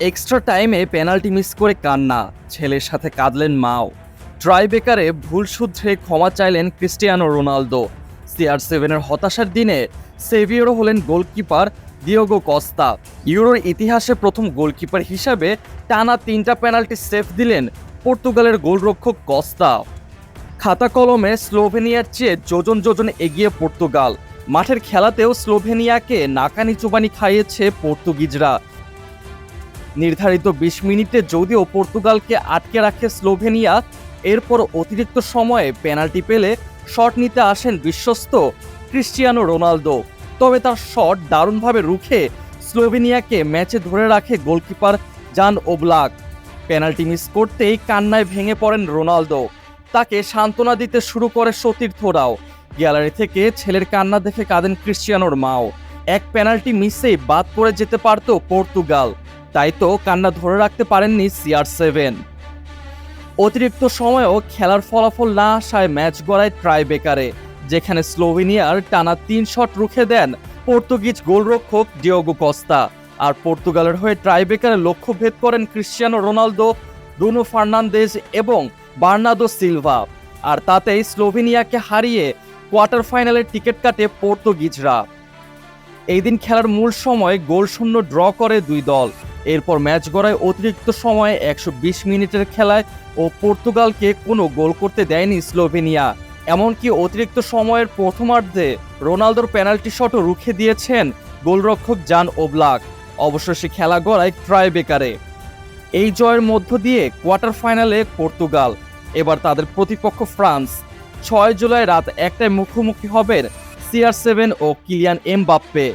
Extra টাইমে penalty miss করে কান্না। ছেলের সাথে কাঁদলেন মাও। ট্রাইবেকারে ভুল শুধরে ক্ষমা চাইলেন ক্রিস্টিয়ানো রোনালদো। সিআর সেভেনের হতাশার দিনে সেভিয়রও হলেন গোলকিপার দিওগো কস্তা ইউরোর ইতিহাসে প্রথম গোলকিপার হিসাবে টানা তিনটা পেনাল্টি সেভ দিলেন পর্তুগালের গোলরক্ষক কস্তা খাতা কলমে স্লোভেনিয়ার চেয়ে যোজন যোজন এগিয়ে পর্তুগাল। মাঠের খেলাতেও স্লোভেনিয়াকে নাকানি চুবানি খাইয়েছে পর্তুগিজরা। নির্ধারিত বিশ মিনিটে যদিও পর্তুগালকে আটকে রাখে স্লোভেনিয়া, এরপর অতিরিক্ত সময়ে পেনাল্টি পেলে শট নিতে আসেন বিশ্বস্ত ক্রিস্টিয়ানো রোনালদো। তবে তার শট দারুণভাবে রুখে স্লোভেনিয়াকে ম্যাচে ধরে রাখে গোলকিপার জান ওবলাক। পেনাল্টি মিস করতেই কান্নায় ভেঙে পড়েন রোনালদো। তাকে সান্ত্বনা দিতে শুরু করে সতীর্থরাও। গ্যালারি থেকে ছেলের কান্না দেখে কাঁদেন ক্রিস্টিয়ানোর মাও। এক পেনাল্টি মিসেই বাদ পড়ে যেতে পারত পর্তুগাল। তাই তো কান্না ধরে রাখতে পারেননি সিআর সেভেন অতিরিক্ত সময়েও খেলার ফলাফল না আসায় ম্যাচ গড়ায় ট্রাইবেকারে যেখানে স্লোভেনিয়ার টানা তিন শট রুখে দেন পর্তুগিজ গোলরক্ষক ডিওগো কস্তা। আর পর্তুগালের হয়ে ট্রাইবেকারে লক্ষ্য ভেদ করেন ক্রিশ্চিয়ানো রোনালদো, ব্রুনো ফার্নান্দেজ এবং বার্নাদো সিলভা। আর তাতেই স্লোভেনিয়াকে হারিয়ে কোয়ার্টার ফাইনালের টিকিট কাটে পর্তুগিজরা। এই দিন খেলার মূল সময় গোলশূন্য ড্র করে দুই দল। এরপর ম্যাচ গড়ায় অতিরিক্ত সময়ে একশো বিশ মিনিটের খেলায় ও পর্তুগালকে কোনো গোল করতে দেয়নি স্লোভেনিয়া। এমনকি অতিরিক্ত সময়ের প্রথমার্ধে রোনালদোর পেনাল্টি শটও রুখে দিয়েছেন গোলরক্ষক জান ওবলাক। অবশেষে খেলা গড়ায় ট্রায় বেকারে এই জয়ের মধ্য দিয়ে কোয়ার্টার ফাইনালে পর্তুগাল, এবার তাদের প্রতিপক্ষ ফ্রান্স। ছয় জুলাই রাত একটায় মুখোমুখি হবেন সিআর সেভেন ও কিলিয়ান এমবাপ্পে।